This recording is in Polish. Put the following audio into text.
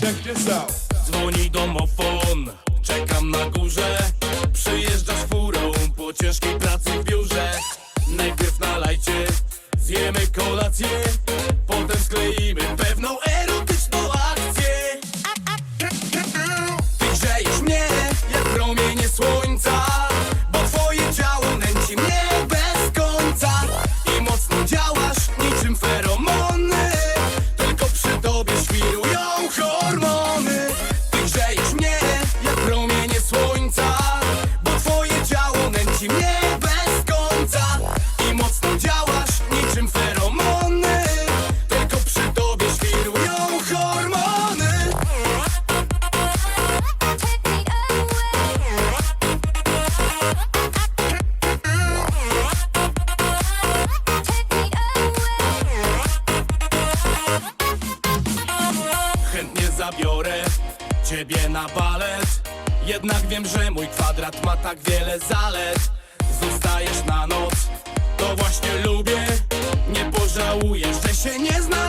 Check this out. Dzwoni domofon, czekam na górze. Przyjeżdżasz furą po ciężkiej pracy w biurze. Najpierw nalajcie, zjemy kolację, potem skleimy pewną zabiorę ciebie na balet. Jednak wiem, że mój kwadrat ma tak wiele zalet. Zostajesz na noc, to właśnie lubię. Nie pożałujesz, że się nie klubie